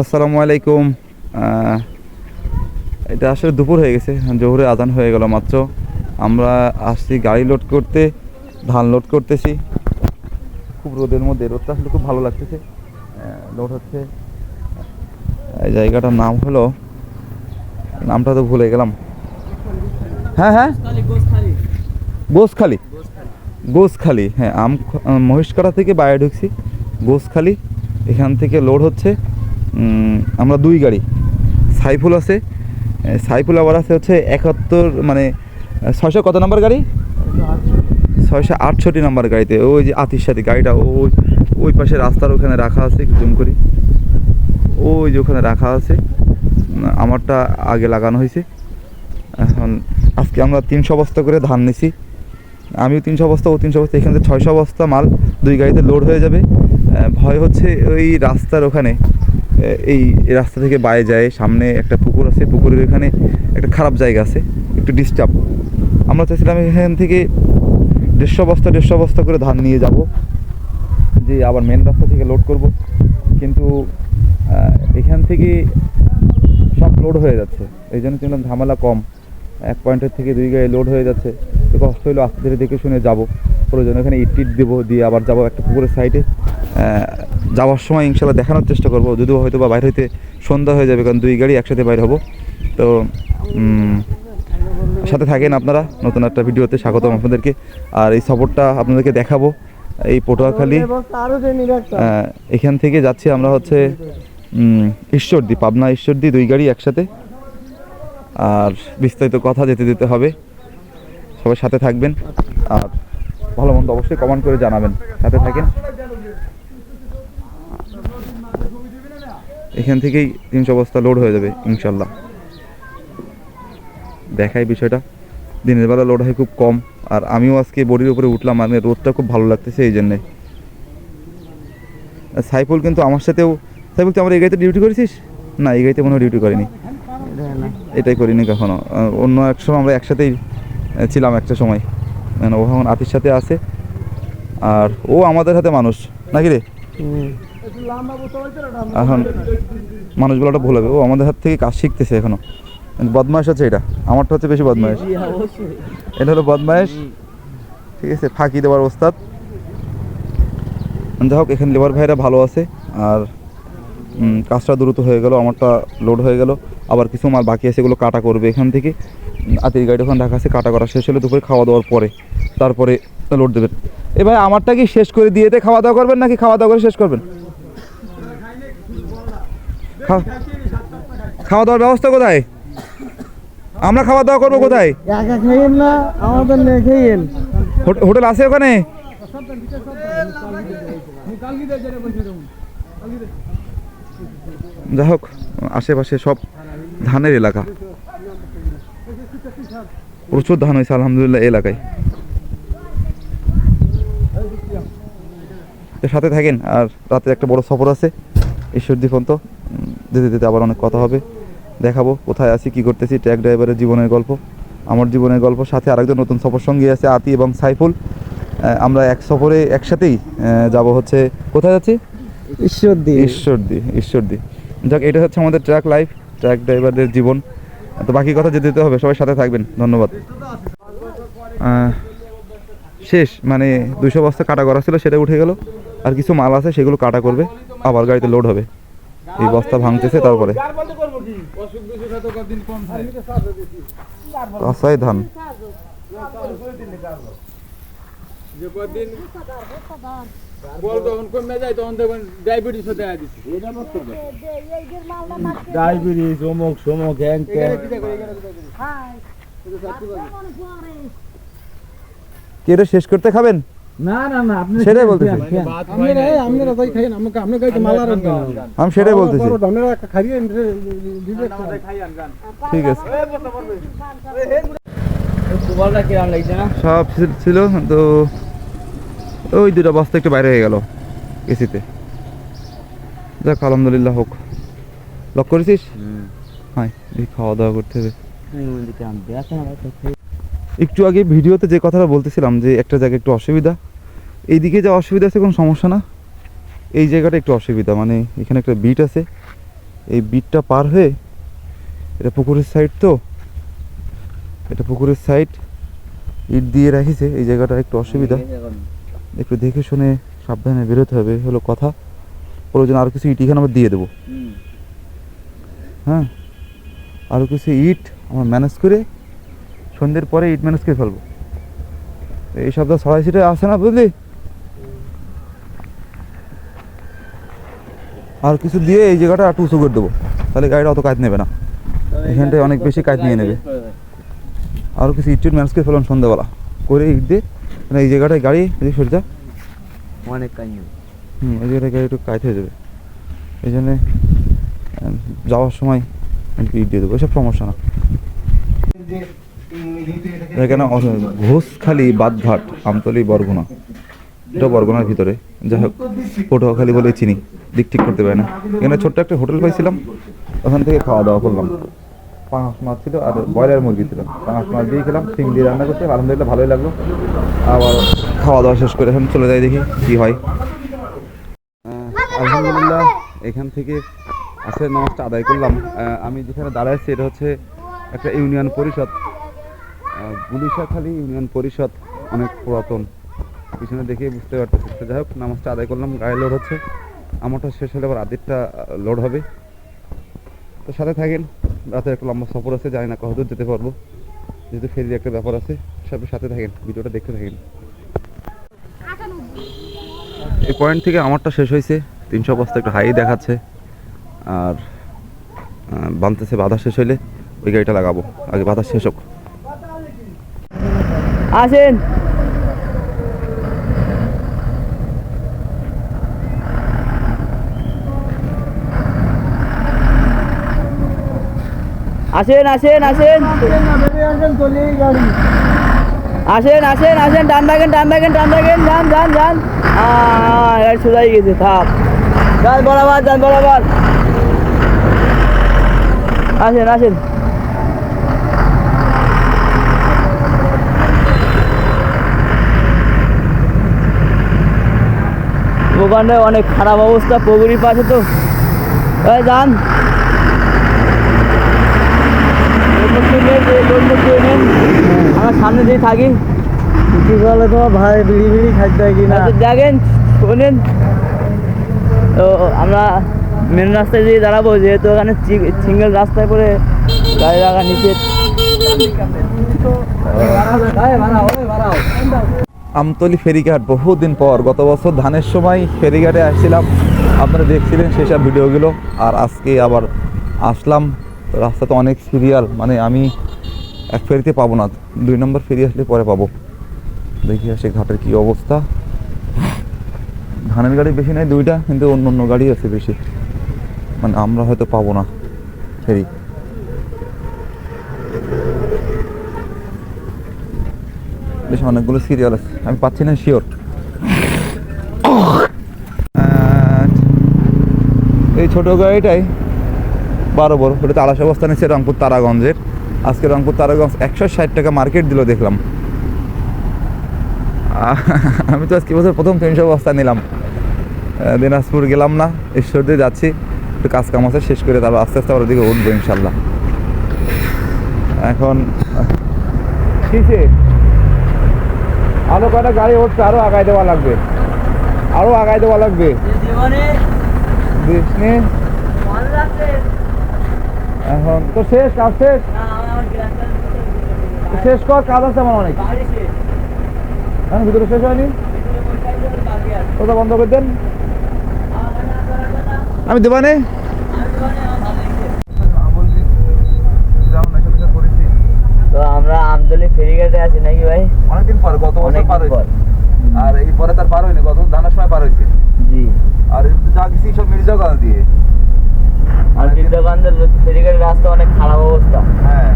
আসসালামু আলাইকুম। এটা আসলে দুপুর হয়ে গেছে, জোহরে আজান হয়ে গেল মাত্র। আমরা আসছি গাড়ি লোড করতে, ধান লোড করতেছি। খুব রোদের মধ্যে রোদটা আসলে খুব ভালো লাগতেছে। লোড হচ্ছে। এই জায়গাটার নাম হলো, নামটা তো ভুলে গেলাম। হ্যাঁ হ্যাঁ। গোসখালি। গোসখালি হ্যাঁ আম মহিষকাটা থেকে বাইরে ঢুকছি। গোসখালি, এখান থেকে লোড হচ্ছে। আমরা দুই গাড়ি। সাইফুল আছে সাইফুল আবার আছে হচ্ছে একাত্তর মানে ছয়শো কত নাম্বার গাড়ি? ছয়শো আটষট্টি নাম্বার গাড়িতে। ওই যে আতির সাথে গাড়িটা, ওই ওই পাশে রাস্তার ওখানে রাখা আছে জুম করি। ওই যে ওখানে রাখা আছে আমারটা আগে লাগানো হয়েছে। এখন আজকে আমরা তিনশো বস্তা করে ধান নিছি। আমিও তিনশো বস্তা ও তিনশো বস্তা এখান ছয়শো বস্তা মাল দুই গাড়িতে লোড হয়ে যাবে। ভয় হচ্ছে ওই রাস্তার ওখানে। এই রাস্তা থেকে বাইরে যায়, সামনে একটা পুকুর আছে, পুকুরের এখানে একটা খারাপ জায়গা আছে, একটু ডিস্টার্ব আমরা চাইছিলাম এখান থেকে দেড়শো বস্তা দেড়শো বস্তা করে ধান নিয়ে যাব, যে আবার মেন রাস্তা থেকে লোড করব। কিন্তু এখান থেকে সব লোড হয়ে যাচ্ছে, এই জন্য ঝামেলা কম। এক পয়েন্টের থেকে দুই গাড়ি লোড হয়ে যাচ্ছে। তো কষ্ট হলো আস্তে ধীরে দেখে শুনে যাব। প্রয়োজন এখানে ইট টিট দেবো দিয়ে আবার যাব একটা পুকুরের সাইডে যাওয়ার সময় ইনশাল্লাহ দেখানোর চেষ্টা করব যদিও হয়তো বা বাইরে হইতে সন্ধ্যা হয়ে যাবে কারণ দুই গাড়ি একসাথে বাইরে হব। তো সাথে থাকেন আপনারা নতুন একটা ভিডিওতে স্বাগতম আপনাদেরকে। আর এই সফরটা আপনাদেরকে দেখাবো এই পটুয়াখালী। এখান থেকে যাচ্ছি আমরা হচ্ছে ঈশ্বরদী পাবনা ঈশ্বরদী দুই গাড়ি একসাথে। আর বিস্তারিত কথা যেতে যেতে হবে। সবাই সাথে থাকবেন। আর ভালো মন্দ অবশ্যই কমেন্ট করে জানাবেন। সাথে থাকেন। এখান থেকেই তিনশো বস্তা লোড হয়ে যাবে, ইনশাল্লাহ। দেখাই বিষয়টা। দিনের বেলা লোড হয় খুব কম। আর আমিও আজকে বডির উপরে উঠলাম। মানে রোদটা খুব ভালো লাগতেছে এই জন্যে। সাইফুল কিন্তু আমার সাথেও সাইফুল, তুই আমার এই গাড়িতে ডিউটি করেছিস? না, এই গাড়িতে হয় ডিউটি করিনি। এটাই করিনি কখনো। অন্য এক সময় আমরা একসাথেই ছিলাম একটা সময়। মানে ও এখন আতির সাথে আছে। আর ও আমাদের হাতে মানুষ নাকি রে? এখন মানুষগুলোটা ভুল হবে। ও আমাদের হাত থেকে কাজ শিখতেছে এখনও। বদমাইশ হচ্ছে এটা। আমারটা হচ্ছে বেশি বদমাইশ। এটা হলো বদমাইশ। ঠিক আছে ফাঁকি দেওয়ার ওস্তাদ। যাই হোক এখানে লেবার ভাইরা ভালো আছে। আর কাজটা দ্রুত হয়ে গেল আমারটা লোড হয়ে গেল। আবার কিছু মাল বাকি আছে এগুলো কাটা করবে এখান থেকে। আতির গাড়ি ওখানে রাখা আছে কাটা করা শেষ হলে দুপুরে খাওয়া দাওয়ার পরে তারপরে লোড দেবেন। এ ভাই আমারটা কি শেষ করে দিয়েতে খাওয়া দাওয়া করবেন নাকি খাওয়া দাওয়া করে শেষ করবেন? খাওয়া দাওয়ার ব্যবস্থা কোথায়? আমরা খাওয়া দাওয়া করব কোথায়? না আমাদের হোটেল আছে ওখানে? যাই হোক আশেপাশে সব ধানের এলাকা। প্রচুর ধান হয়েছে আলহামদুলিল্লাহ এই এলাকায়। সাথে থাকেন আর রাতে একটা বড় সফর আছে ঈশ্বরদী পর্যন্ত। উম, যেতে যেতে আবার অনেক কথা হবে। দেখাবো কোথায় আছি কি করতেছি ট্র্যাক ড্রাইভারের জীবনের গল্প। আমার জীবনের গল্প সাথে আরেকজন নতুন সফর সঙ্গী আছে আতি এবং সাইফুল। আমরা এক সফরে একসাথেই যাব হচ্ছে কোথায় যাচ্ছি? ঈশ্বর দিয়ে ঈশ্বরদী ঈশ্বরদী। যাক, এটা হচ্ছে আমাদের ট্র্যাক লাইফ ট্র্যাক ড্রাইভারদের জীবন। তো বাকি কথা যেতে যেতে হবে, সবাই সাথে থাকবেন। ধন্যবাদ। শেষ মানে দুশো বস্তা কাটা করা ছিল, সেটা উঠে গেল। আর কিছু মাল আছে, সেগুলো কাটা করবে। আবার গাড়িতে লোড হবে। এই বস্তা ভাঙতেছে, তারপরে। কাঁচাই ধান। বল তখন ডায়াবেটিস অমুক সমুক হ্যাং কি এটা শেষ করতে খাবেন না না না আপনি সেটাই বলতেছি। আপনারা আপনারা তাই খাইয়েন আমাকে আপনি গাইতে মালা রাখবেন আমি সেটাই বলতেছি আপনারা খাইয়েন ঠিক আছে সব ছিল তো ওই দুটো বস্তা একটু বাইরে হয়ে গেল এসিতে। যাক আলহামদুলিল্লাহ হোক। লক করেছিস? হ্যাঁ খাওয়া দাওয়া করতে হবে। একটু আগে ভিডিওতে যে কথাটা বলতেছিলাম যে একটা জায়গায় একটু অসুবিধা এইদিকে যা অসুবিধা আছে কোনো সমস্যা না। এই জায়গাটা একটু অসুবিধা মানে এখানে একটা বিট আছে। এই বিটটা পার হয়ে এটা পুকুরের সাইড তো এটা পুকুরের সাইড ইট দিয়ে রাখিছে এই জায়গাটা একটু অসুবিধা। একটু দেখে শুনে সাবধানে বেরোতে হবে হলো কথা। প্রয়োজন আরও কিছু ইট এখানে আমরা দিয়ে দেবো। হ্যাঁ? আরও কিছু ইট আমরা ম্যানেজ করে সন্ধ্যের পরে ইট ম্যানেজ করে ফেলব। এই সপ্তাহ ছড়াই সিটে আসে না বুঝলি? আর কিছু দিয়ে এই জায়গাটা একটু উঁচু করে দেবো। তাহলে গাড়িটা অত কাজ নেবে না। এখানটায় অনেক বেশি কাজ নিয়ে নেবে। আরও কিছু ইট ম্যানেজ করে ফেললাম সন্ধ্যাবেলা। করে ইট দিয়ে মানে এই জায়গাটায় গাড়ি এদিকে সরে যা অনেক কাজ হুম ওই জায়গাটায় গাড়ি একটু কাজ হয়ে যাবে। এই জন্যে যাওয়ার সময় একটু ইট দিয়ে দেবো। এসব সমস্যা না। এখানে ঘোষখালি বাদঘাট আমতলি বরগুনা। এটা বরগুনার ভিতরে। যাই হোক পটুয়াখালী বলে চিনি। দিক ঠিক করতে পারে না। এখানে ছোট্ট একটা হোটেল পাইছিলাম। ওখান থেকে খাওয়া দাওয়া করলাম। পাঙাশ মাছ ছিল আর ব্রয়লার মুরগি ছিল। পাঙাশ মাছ দিয়ে খেলাম সিং দিয়ে রান্না করতে আলহামদুলিল্লাহ ভালোই লাগল। আবার খাওয়া দাওয়া শেষ করে এখন চলে যাই দেখি কি হয়। আলহামদুলিল্লাহ, এখান থেকে আসলে নামাজটা আদায় করলাম। আমি যেখানে দাঁড়াইছি এটা হচ্ছে একটা ইউনিয়ন পরিষদ। গুলিশাখালী ইউনিয়ন পরিষদ অনেক পুরাতন। পিছনে দেখেই বুঝতে পারতেছি যাই হোক, নামাজটা আদায় করলাম গাড়ি লোড হচ্ছে। আমারটা শেষ হলে আবার আদিরটা লোড হবে। তো সাথে থাকেন। রাতে একটা লম্বা সফর আছে, জানি না কতদূর যেতে পারব। যেহেতু ফেরির একটা ব্যাপার আছে, সব সাথে থাকেন, ভিডিওটা দেখতে থাকেন। এই পয়েন্ট থেকে আমারটা শেষ হয়েছে, তিনশো বস্তা একটু হাই দেখাচ্ছে, আর বানতেছে, বাধা শেষ হইলে ওই গাড়িটা লাগাবো। আগে বাধা শেষ হোক। আসেন। আসেন আসেন আসেন। আসেন আসেন আসেন, ডান থাকেন ডান থাকেন ডান থাকেন যান যান যান। গাড়ি সোজাই গেছে থাক যান, বরাবর যান, বরাবর। আসেন আসেন। ওখানটায় অনেক খারাপ অবস্থা পুকুরির পাশে তো। যান লোকমুখ দিয়ে নেন, এই লোকমুখ দিয়ে নেন। আমরা সামনে দিয়ে থাকি বলে তো ভাই বিড়ি বিড়ি খাইতে হয় কিনা দেখেন শোনেন তো আমরা মেন রাস্তায় দিয়ে দাঁড়াবো যেহেতু ওখানে সিঙ্গেল রাস্তায় করে গাড়ি রাখা নিষেধ আমতলি ফেরিঘাট, বহুদিন পর, গত বছর ধানের সময় ফেরিঘাটে আসছিলাম। আপনারা দেখছিলেন সেসব ভিডিওগুলো, আর আজকে আবার আসলাম। তো অনেক সিরিয়াল মানে আমি এক ফেরিতে পাবো না, দুই নম্বর ফেরি আসলে পরে পাবো। দেখি আসে ঘাটের কি অবস্থা। ধানের গাড়ি বেশি নেই, দুইটা, কিন্তু অন্য অন্য গাড়ি আছে বেশি। মানে আমরা হয়তো পাবো না ফেরি। বেশ অনেকগুলো সিরিয়াল আছে, আমি পাচ্ছি না শিওর এই ছোট গাড়িটাই বারো বড় ওটাতে আড়াইশো বস্তা নিচ্ছে রংপুর তারাগঞ্জের। আজকে রংপুর তারাগঞ্জ একশো ষাট টাকা মার্কেট দিল দেখলাম। আমি তো আজকে বছর প্রথম তিনশো বস্তা নিলাম। দিনাজপুর গেলাম না ঈশ্বর দিয়ে যাচ্ছি। একটু কাজ কাম আছে শেষ করে তারপর আস্তে আস্তে আবার ওদিকে উঠবো ইনশাল্লাহ। এখন কিসে আরও কয়টা গাড়ি উঠছে আরও আগায় দেওয়া লাগবে। আরও আগায় দেওয়া লাগবে। এখন তো শেষ কাজ শেষ। শেষ কর কাজ আছে আমার অনেক। এখন ভিতরে শেষ হয়নি? ওটা বন্ধ করে দেন। আমি দেবানে তো আমরা আমতলি ফেরিঘাটে আছি নাকি ভাই? অনেকদিন পর গত বছর পার হয়েছে। আর এই পরে তার পার হয়নি গত ধানের সময় পার হয়েছে। জি। আর যা কিছু সব মির্জাগাল দিয়ে। আর বৃদ্ধকান্তের ফেরিঘাটের রাস্তা অনেক খারাপ অবস্থা। হ্যাঁ।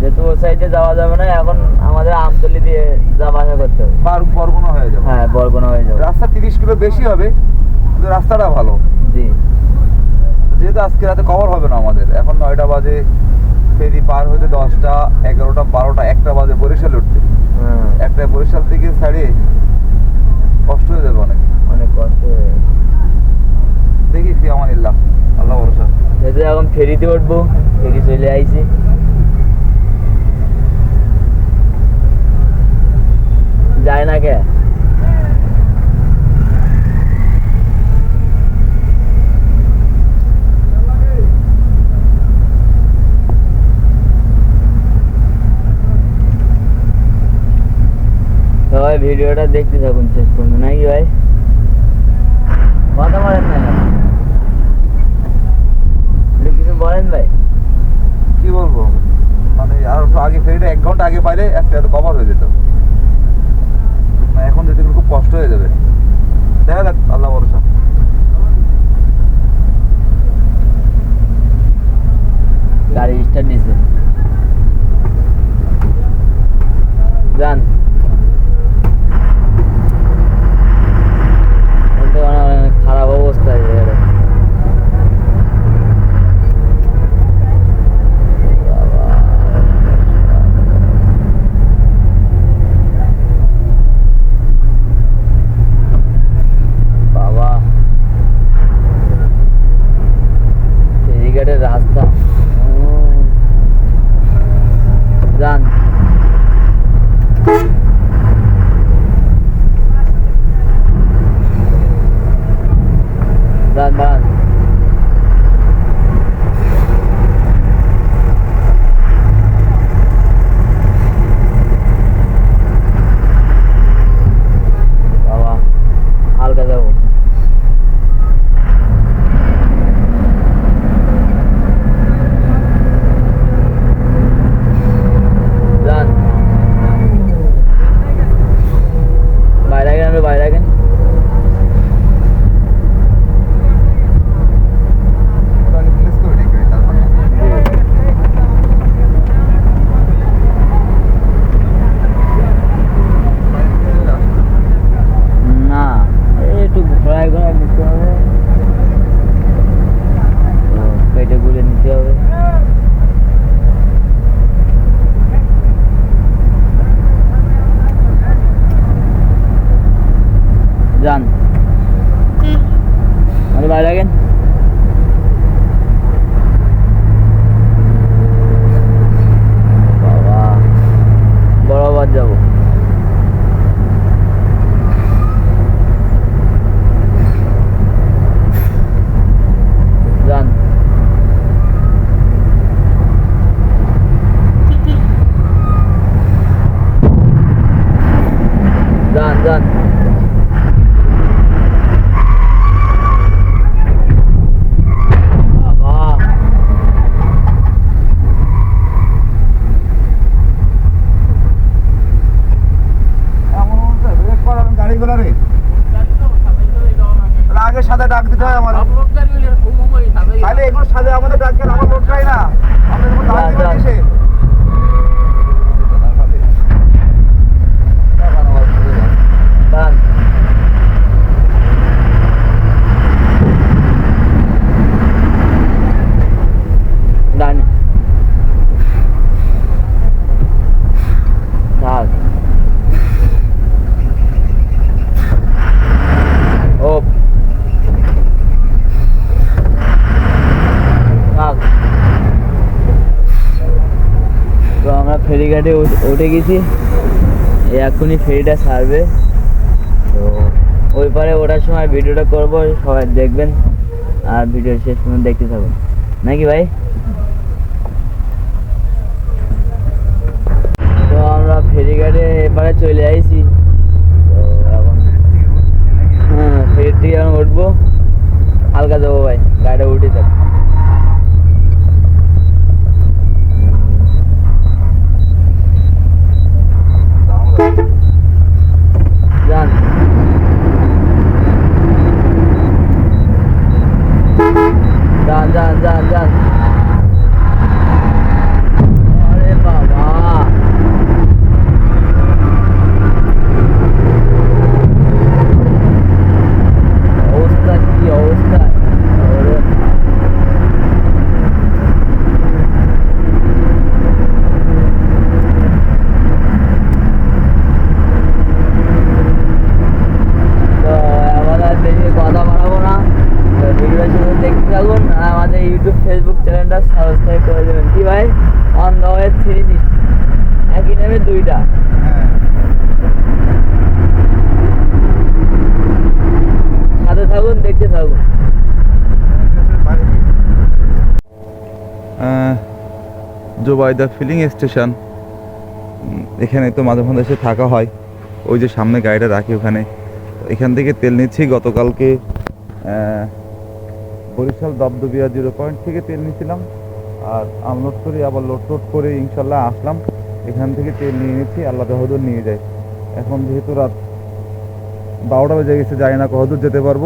যেহেতু ওই সাইডে যাওয়া যাবে না এখন আমাদের আমতলি দিয়ে যাওয়া আসা করতে হবে। পার বরগুনা হয়ে যাবে। হ্যাঁ বরগুনা হয়ে যাবে। রাস্তা তিরিশ কিলো বেশি হবে কিন্তু রাস্তাটা ভালো। জি। যেহেতু আজকে রাতে কভার হবে না আমাদের এখন নয়টা বাজে ফেরি পার হতে দশটা এগারোটা বারোটা একটা বাজে বরিশাল উঠতে। হ্যাঁ। একটা বরিশাল থেকে ছাড়িয়ে কষ্ট হয়ে যাবে অনেক। অনেক কষ্ট দেখি ফি আমার ইল্লাহ আল্লাহ ভরসা। যেহেতু ফেরিতে উঠবো, ফেরি চলে আইছি। যায় না কে? সবাই ভিডিওটা দেখতে থাকুন শেষ পর্যন্ত, নাকি ভাই? কথা বলেন না বলেন ভাই কি বলব? মানে আর আগে ফেরিটা এক ঘণ্টা আগে পাইলে একটা এত কভার হয়ে যেত। এখন যেতে খুব কষ্ট হয়ে যাবে। দেখা যাক আল্লাহ ভরসা। গাড়ি স্টার্ট দিছে যান। অনেক খারাপ অবস্থা এই জায়গাটা। বাবা। বাবা ফেরিঘাটের রাস্তা উম। যান যান যান বাবা হালকা যাব যান বাইরে গেন আমরা বাইরে গেন আগে প্লেস করে নিই গাড়ি, তারপরে না এই একটু ঘোরায় ঘোরায় নিতে হবে তো পেটে গুলে নিতে হবে যান মানে বাইরে গেন বাবা বরাবর যাব যান যান যান বাবা এমন হচ্ছে, ব্রেক করার গাড়িগুলো রে আগে সাথে ডাক দিতে হয় আমার। তাহলে এগুলো সাথে আমাদের ডাক গেলে আমার লোড না। আপনাদের দাঁড় দিবে এসে ডানে থাক ও থাক তো ফেরিঘাটে উঠ- গেছি। এখনই ফেরিটা ছাড়বে। তো ওই পারে ওঠার সময় ভিডিওটা করব, সবাই দেখবেন। আর ভিডিও শেষ পর্যন্ত দেখতে থাকুন। নাকি ভাই? তো আমরা ফেরিঘাটে এপারে চলে আইছি। তো এখন হ্যাঁ ফেরি থেকে এখন উঠবো। হালকা যাব ভাই, গাড়িটা উঠে যাব যান যান যান যান যান আরে বাবা অবস্থা কি অবস্থা ওরে আমাদের ইউটিউব ফেসবুক চ্যানেলটা সাবস্ক্রাইব করে দেবেন। কি ভাই অন দ্য ওয়ে থ্রি একই নামে দুইটা। সাথে থাকুন, দেখতে থাকুন। জোবাইদা ফিলিং স্টেশন এখানে তো মাঝে মাঝে এসে থাকা হয়। ওই যে সামনে গাড়িটা রাখি ওখানে। এখান থেকে তেল নিচ্ছি। গতকালকে বরিশাল দবদবিয়া জিরো পয়েন্ট থেকে তেল নিয়েছিলাম। আর আনলোড করে, আবার লোড টোড করে ইনশাল্লাহ আসলাম। এখান থেকে তেল নিয়ে নিচ্ছি আল্লাহ যহদূর নিয়ে যায়। এখন যেহেতু রাত বারোটা বেজে গেছে জানি না কহদূর যেতে পারব।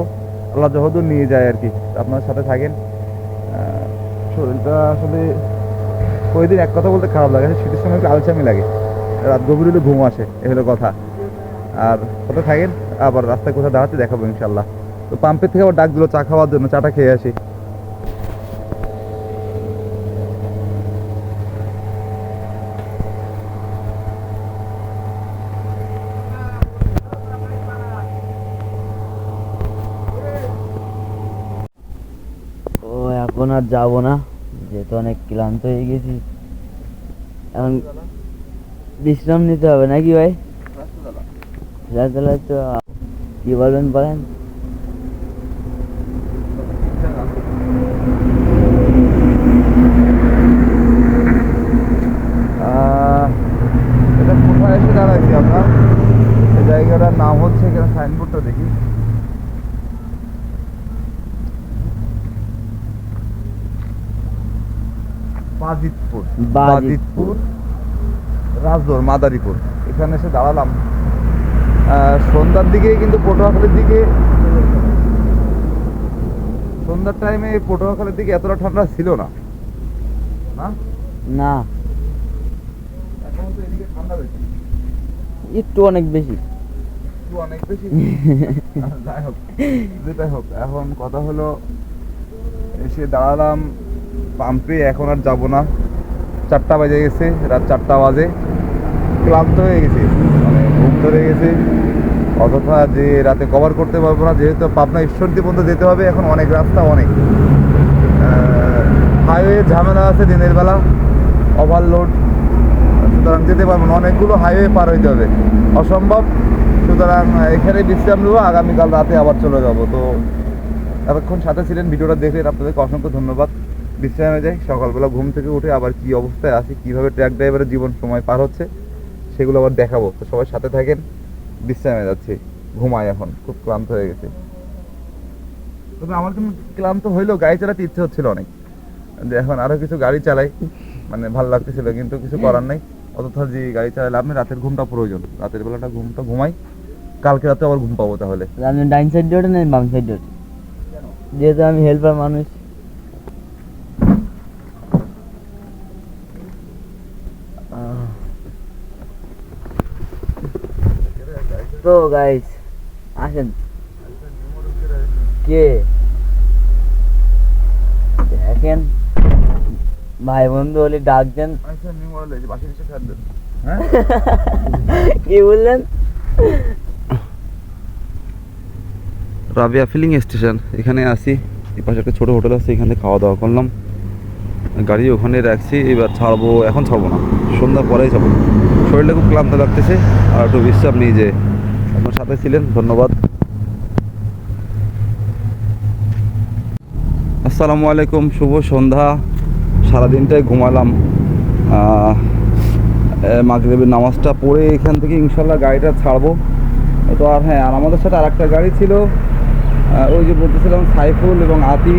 আল্লাহ যহদূর নিয়ে যায় আর কি। আপনার সাথে থাকেন। শরীরটা আসলে কয়েকদিন এক কথা বলতে খারাপ লাগে, শীতের সময় একটু আলসামি লাগে। রাত গভীর হলে ঘুম আসে, এ হলো কথা। আর কোথায় থাকেন, আবার রাস্তায় কোথাও দাঁড়াতে দেখাবো ইনশাল্লাহ। তো পাম্পের থেকে আবার ডাক দিল চা খাওয়ার জন্য চাটা খেয়ে আসি। ও এখন আর যাব না যেহেতু অনেক ক্লান্ত হয়ে গেছি। এখন বিশ্রাম নিতে হবে নাকি ভাই? রাতবেলা তো কি বলবেন বলেন আহ, এটা কোথায় এসে দাঁড়াইছি আমরা এই জায়গাটার নাম হচ্ছে এখানে সাইনবোর্ডটা দেখি বাজিতপুর। বাজিতপুর। রাজদোর মাদারীপুর। এখানে এসে দাঁড়ালাম। সন্ধ্যার দিকে কিন্তু পটুয়াখালীর দিকে সন্ধ্যার টাইমে পটুয়াখালীর দিকে এতটা ঠান্ডা ছিল না। না? না। এখন তো এদিকে ঠান্ডা বেশি। একটু অনেক বেশি। একটু অনেক বেশি। যাই হোক যেটাই হোক এখন কথা হলো এসে দাঁড়ালাম পাম্পে এখন আর যাব না। চারটা বাজে গেছে, রাত চারটা বাজে। ক্লান্ত হয়ে গেছি মানে ঘুম ধরে গেছে। অযথা যে রাতে কভার করতে পারব না, যেহেতু পাবনা ঈশ্বরদী পর্যন্ত যেতে হবে, এখন অনেক রাস্তা, অনেক। হাইওয়ে ঝামেলা আছে দিনের বেলা ওভারলোড সুতরাং যেতে পারব না, অনেকগুলো হাইওয়ে পার হইতে হবে। অসম্ভব। সুতরাং এখানে বিশ্রাম নেব, আগামীকাল রাতে আবার চলে যাব। তো এতক্ষণ সাথে ছিলেন, ভিডিওটা দেখলেন, আপনাদেরকে অসংখ্য ধন্যবাদ। বিশ্রামে যাই সকালবেলা ঘুম থেকে উঠে আবার কি অবস্থায় আছি, কীভাবে ট্র্যাক ড্রাইভারের জীবন সময় পার হচ্ছে, সেগুলো আবার দেখাবো। তো সবাই সাথে থাকেন, বিশ্রামে যাচ্ছি, ঘুমাই এখন, খুব ক্লান্ত হয়ে গেছে। তবে আমার কিন্তু ক্লান্ত হইলেও গাড়ি চালাতে ইচ্ছে হচ্ছিল অনেক। যে এখন আরও কিছু গাড়ি চালাই মানে ভালো লাগতেছিল, কিন্তু কিছু করার নাই। অতথা যে গাড়ি চালালে আপনি রাতের ঘুমটা প্রয়োজন। রাতের বেলাটা ঘুমটা ঘুমাই, কালকে রাতে আবার ঘুম পাবো তাহলে। আপনি ডাইন সাইড দিয়ে ওঠেন বাম সাইড ওঠেন? যেহেতু আমি হেল্পার মানুষ। তো গাইস আসেন। কে? দেখেন। ভাই বন্ধু হলে ডাক দেন আচ্ছা হ্যাঁ? কি বললেন? রাবিয়া ফিলিং স্টেশন এখানে আসি এই পাশে একটা ছোটো হোটেল আছে এখানে খাওয়া দাওয়া করলাম। গাড়ি ওখানে রাখছি এবার ছাড়বো এখন ছাড়বো না সন্ধ্যা পরেই ছাড়বো। শরীরটা খুব ক্লান্ত লাগতেছে আর একটু বিশ্রাম নিয়ে যে আপনার সাথে ছিলেন, ধন্যবাদ। আসসালামু আলাইকুম, শুভ সন্ধ্যা। সারাদিনটাই ঘুমালাম। মাগরিবের নামাজটা পড়ে এখান থেকে ইনশাল্লাহ গাড়িটা ছাড়বো। তো আর হ্যাঁ আর আমাদের সাথে আরেকটা গাড়ি ছিল। ওই যে বলতেছিলাম, সাইফুল এবং আতি।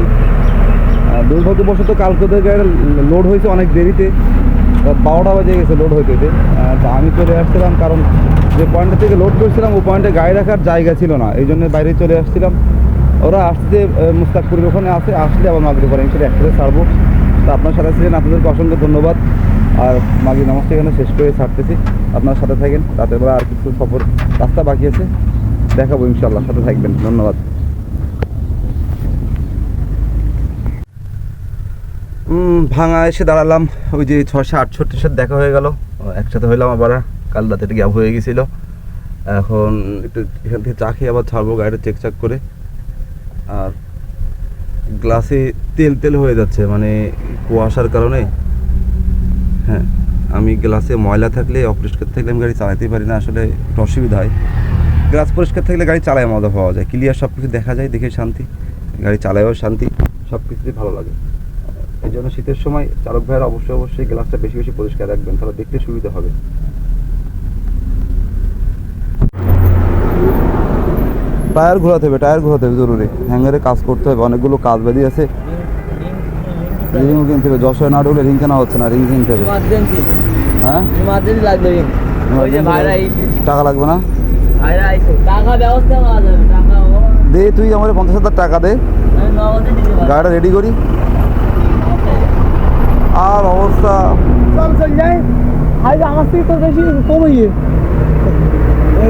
দুর্ভাগ্যবশত কালকে ওদের গাড়ি লোড হয়েছে অনেক দেরিতে। রাত বারোটা বাজে গেছে লোড হইতে আমি চলে আসছিলাম কারণ যে পয়েন্টটা থেকে লোড করছিলাম, ওই পয়েন্টে গাড়ি রাখার জায়গা ছিল না। এই জন্য বাইরে চলে আসছিলাম। ওরা আসতে মুস্তাকপুরের ওখানে আসে, আসলে আবার মাগরি পরে সেটা একসাথে ছাড়বো। তো আপনার সাথে ছিলেন, আপনাদেরকে অসংখ্য ধন্যবাদ। আর মাগরি নামাজটা এখানে শেষ করে ছাড়তেছি। আপনার সাথে থাকেন রাতের বেলা আর কিছু সফর রাস্তা বাকি আছে। দেখাবো ইনশাল্লাহ সাথে থাকবেন। ধন্যবাদ। ভাঙা এসে দাঁড়ালাম। ওই যে ছশো আটষট্টির সাথে দেখা হয়ে গেল। একসাথে হইলাম আবার। কাল রাতে একটা গ্যাপ হয়ে গেছিল। এখন একটু এখান থেকে চা খেয়ে আবার ছাড়বো, গাড়িটা চেক চাক করে। আর গ্লাসে তেল তেল হয়ে যাচ্ছে মানে কুয়াশার কারণে। হ্যাঁ আমি গ্লাসে ময়লা থাকলে, অপরিষ্কার থাকলে আমি গাড়ি চালাতেই পারি না, আসলে একটু অসুবিধা হয়। গ্লাস পরিষ্কার থাকলে গাড়ি চালায়, মজা পাওয়া যায়। ক্লিয়ার সব কিছু দেখা যায়, দেখে শান্তি। গাড়ি চালায়ও শান্তি সব কিছুতেই ভালো লাগে। এই জন্য শীতের সময় চালক ভাইয়েরা অবশ্যই অবশ্যই গ্লাসটা বেশি বেশি পরিষ্কার রাখবেন, তাহলে দেখতে সুবিধা হবে। টায়ার ঘোরাতে হবে টায়ার ঘোরাতে হবে জরুরি। হ্যাঙ্গারে কাজ করতে হবে অনেকগুলো কাজ বেরিয়ে আছে। রিংও কিনতে হবে যশোরে না ঢুকলে রিং কেনা হচ্ছে না রিং কিনতে হবে। হ্যাঁ? টাকা লাগবে না? দে তুই আমার পঞ্চাশ হাজার টাকা দে। গাড়িটা রেডি করি। আর অবস্থা চল চল যাই। আমার থেকে তো বেশি কমাইয়ে এদের ভিডিও শুরু হয়ে গেছে তোর হ্যাঁ? হাঁটাই দে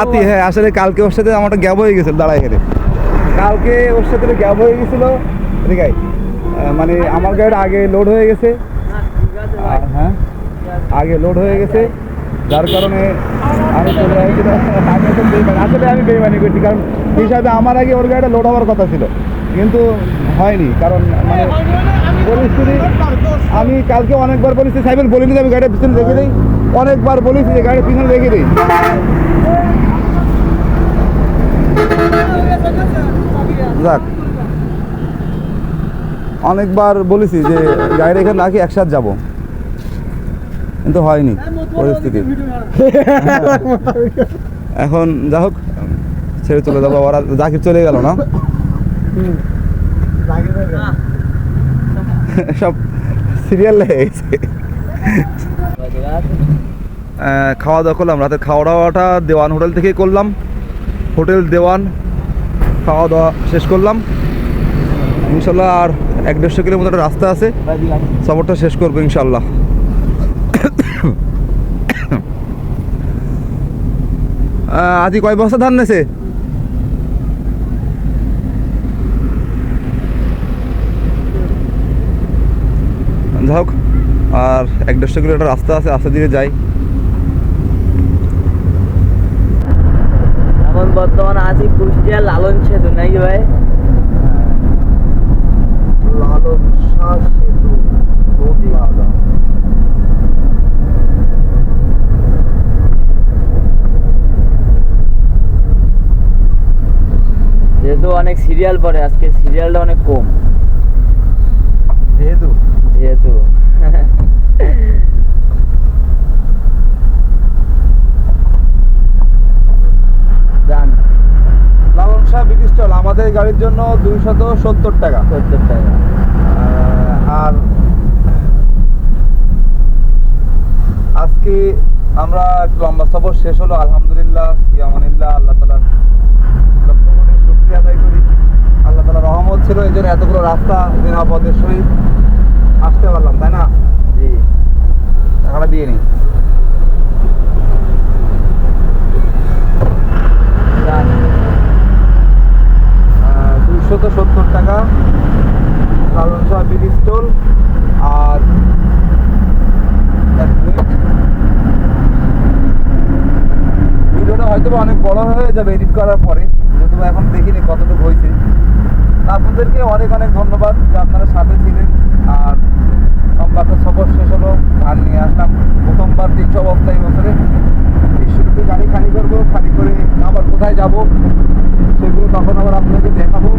আতি হ্যাঁ আসলে কালকে ওর সাথে আমার গ্যাপ হয়ে গেছিল দাঁড়াই হেরে কালকে ওর সাথে গ্যাপ হয়ে গেছিল। রেগাই মানে আমার গাড়িটা আগে লোড হয়ে গেছে। হ্যাঁ আগে লোড হয়ে গেছে। যার কারণে আমি চলে আসলে আমি বেইমানি করছি কারণ হিসাবে আমার আগে ওর গাড়িটা লোড হওয়ার কথা ছিল। কিন্তু হয়নি কারণ মানে পরিস্থিতি আমি কালকে অনেকবার বলেছি সাইবেল বলিনি আমি গাড়ির পিছনে রেখে দিই। অনেকবার বলেছি যে গাড়ির পিছনে রেখে দিই যাক। অনেকবার বলেছি যে গাড়িটা এখানে রাখি, একসাথে যাব। কিন্তু হয়নি পরিস্থিতি। এখন যা হোক, ছেড়ে চলে যাব। ওরা জাকির চলে গেল না? সব সিরিয়াল লেগে গেছে খাওয়া দাওয়া করলাম। রাতের খাওয়া দাওয়াটা দেওয়ান হোটেল থেকেই করলাম। হোটেল দেওয়ান খাওয়া দাওয়া শেষ করলাম। ইনশাল্লাহ আর এক দেড়শো কিলোমিটার রাস্তা আছে। সফরটা শেষ করব ইনশাল্লাহ। আজি কয় বস্তা ধান নেছে? যাই হোক, আর এক দেড়শো কিলোমিটার রাস্তা আছে আস্তে ধীরে যাই। এখন বর্তমানে আছি কুষ্টিয়ার লালন সেতু নাকি ভাই? লালন শাহ সেতু যেহেতু অনেক সিরিয়াল পড়ে আজকে সিরিয়ালটা অনেক কম। যেহেতু? যেহেতু যান লালন শাহ ব্রিটিশ স্টল আমাদের গাড়ির জন্য দুইশত সত্তর টাকা। সত্তর টাকা। আর আজকে আমরা একটু লম্বা সফর শেষ হলো আলহামদুলিল্লাহ ইয়ামানিল্লাহ আল্লাহ তালার শুক্রিয়া আদায় করি। আল্লাহ তালা রহমত ছিল এই জন্য এতগুলো রাস্তা নিরাপদের সহিত আসতে পারলাম তাই না? জি। টাকাটা দিয়ে নিই যান দুইশত সত্তর টাকা শাহ ব্রিটিশ স্টল আর ভিডিওটা হয়তো অনেক বড় হয়ে যাবে এডিট করার পরে যেহেতু এখন দেখিনি কতটুকু হয়েছে। আপনাদেরকে অনেক অনেক ধন্যবাদ যে আপনারা সাথে ছিলেন আর একটা সফর শেষ হলো, ধান নিয়ে আসলাম প্রথমবার তিনশো এই বছরে। শুরুতে গাড়ি খালি করব, খালি করে আবার কোথায় যাব, সেগুলো তখন আবার আপনাকে দেখাবো।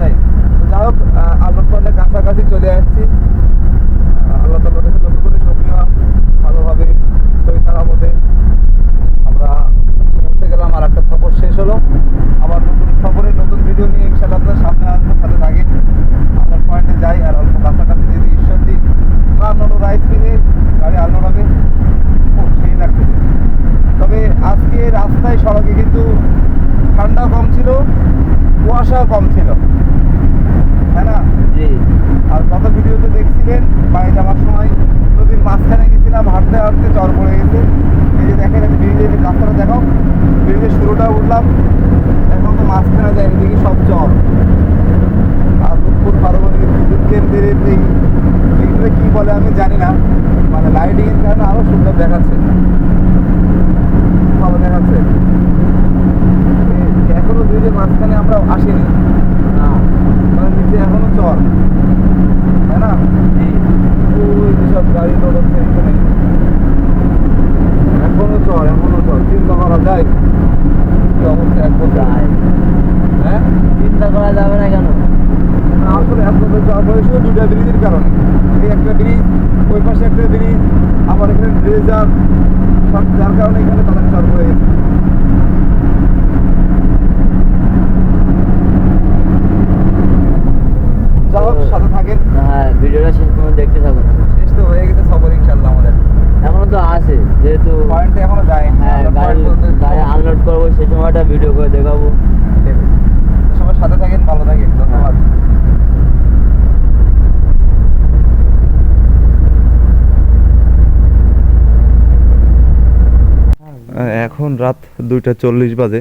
যাই হোক আল্লাহ তাল্লাহ কাছাকাছি চলে আসছি। আল্লাহ তাল্লাহ লক্ষ্য করে সক্রিয় ভালোভাবে শরীর খারাপতে আমরা ঘুরতে গেলাম। আর একটা সফর শেষ হলো। আবার নতুন খবরে নতুন ভিডিও নিয়ে ইনশাল্লাহ আপনার সামনে আসব। সাথে থাকেন আমরা পয়েন্টে যাই আর অল্প কাছাকাছি যদি ঈশ্বর দিই আল্লাহ রাইস মিলে গাড়ি হবে খুব সেই লাগতেছে তবে আজকে রাস্তায় সড়কে কিন্তু ঠান্ডা কম ছিল কুয়াশা কম ছিল। তাই না? জি। আর গত ভিডিওতে দেখছিলেন বাড়ি যাওয়ার সময় নদীর মাঝখানে গেছিলাম হাঁটতে হাঁটতে চর পড়ে গেছে। এই যে দেখেন আমি ব্রিজের রাস্তাটা দেখাও ব্রিজের শুরুটা উঠলাম এখন তো মাঝখানে যায় এদিকে সব চর আর রূপপুর পারমাণবিক বিদ্যুৎ কেন্দ্রের এই এইগুলো কী বলে আমি জানি না। মানে লাইটিংয়ের কারণে আরও সুন্দর দেখাচ্ছে। ভালো দেখাচ্ছে। এ- এখনও ব্রিজের মাঝখানে আমরা আসিনি। মানে নিচে এখনও চর। তাই না? ওই যেসব গাড়ি লোড হচ্ছে এখানে। এখনও চর এখনও চর। চিন্তা করা যায়। অবস্থা এক তাই হ্যাঁ? চিন্তা করা যাবে না কেন? না, আসলে এক বছর চর হয়েছিল দুটা ব্রিজের কারণে। এই একটা ব্রিজ ওই পাশে একটা ব্রিজ আবার এখানে ড্রেজার সব যার কারণে এখানে তাদের চর হয়ে গেছে। যা হোক সাথে থাকেন। হ্যাঁ ভিডিওটা শেষ পর্যন্ত দেখতে থাকুন। শেষ তো হয়ে গেছে সফর ইনশাল্লাহ আমাদের। এখনও তো আছে যেহেতু পয়েন্টে এখনও যায়নি হ্যাঁ গাড়ি আনলোড করব সেই সময়টা ভিডিও করে দেখাবো সবার সাথে থাকেন ভালো থাকেন ধন্যবাদ এখন রাত দুইটা চল্লিশ বাজে।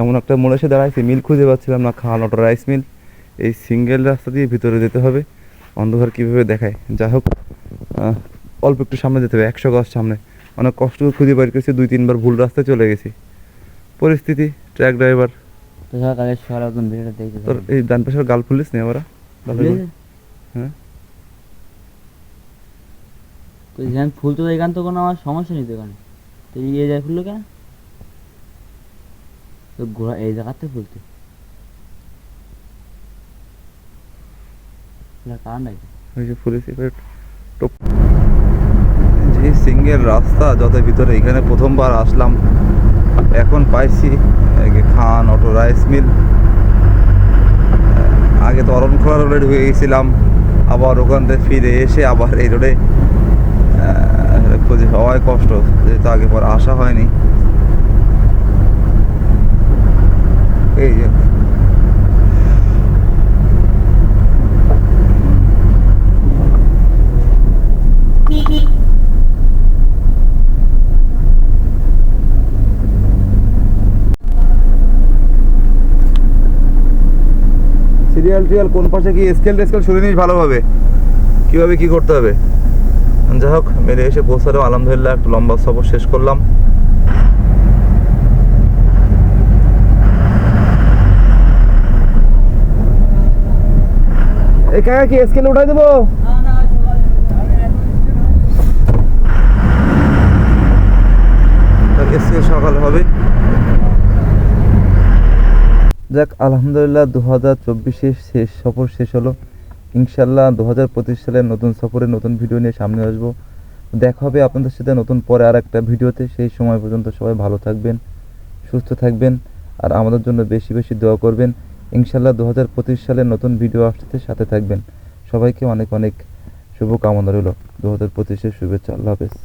এমন একটা মোড়ে এসে দাঁড়াইছি মিল খুঁজে পাচ্ছিলাম না খাওয়ান অটো রাইস মিল এই সিঙ্গেল রাস্তা দিয়ে ভিতরে যেতে হবে অন্ধকার কীভাবে দেখায়? যাই হোক অল্প একটু সামনে যেতে হবে একশো গজ সামনে। অনেক কষ্ট করে খুঁজে বের করেছি দুই তিনবার ভুল রাস্তায় চলে গেছি। পরিস্থিতি ট্রাক ড্রাইভার তোর এই ডান পাশের গাল ফুলিস নি আমরা হ্যাঁ। ফুল তো এখান তো কোনো আমার সমস্যা নেই তো এখানে। তো এই জায়গায় ফুললো কেন? তো ঘোরা এই জায়গাতে ফুলতে কারণ যে সিঙ্গেল রাস্তা যত ভিতরে, এখানে প্রথমবার আসলাম। এখন পাইছি খান, অটো, রাইস মিল। আগে তো অরণখোলা রোডে ঢুকে গেছিলাম। আবার ওখান থেকে ফিরে এসে আবার এই রোডে খুঁজে হওয়ায় কষ্ট, যেহেতু আগে পর আসা হয়নি। এই যে। সিরিয়াল টিরিয়াল কোন পাশে কি স্কেল টেস্কেল শুনে নিস ভালোভাবে? কীভাবে কি করতে হবে? যাই হোক মেরে এসে পৌঁছালাম। আলহামদুলিল্লাহ একটু লম্বা সফর শেষ করলাম। এই কাকা কি স্কেল উঠাই দেবো? স্কেল সকালে হবে। যাক আলহামদুলিল্লাহ দু হাজার চব্বিশের শেষ সফর শেষ হলো। ইনশাল্লাহ দু হাজার পঁচিশ সালের নতুন সফরে নতুন ভিডিও নিয়ে সামনে আসব। দেখা হবে আপনাদের সাথে নতুন পরে আর একটা ভিডিওতে। সেই সময় পর্যন্ত সবাই ভালো থাকবেন, সুস্থ থাকবেন আর আমাদের জন্য বেশি বেশি দোয়া করবেন। ইনশাল্লাহ দু হাজার পঁচিশ সালের নতুন ভিডিও আসতে সাথে থাকবেন। সবাইকে অনেক অনেক শুভকামনা রইল। দু হাজার পঁচিশের শুভেচ্ছা। আল্লাহ হাফেজ।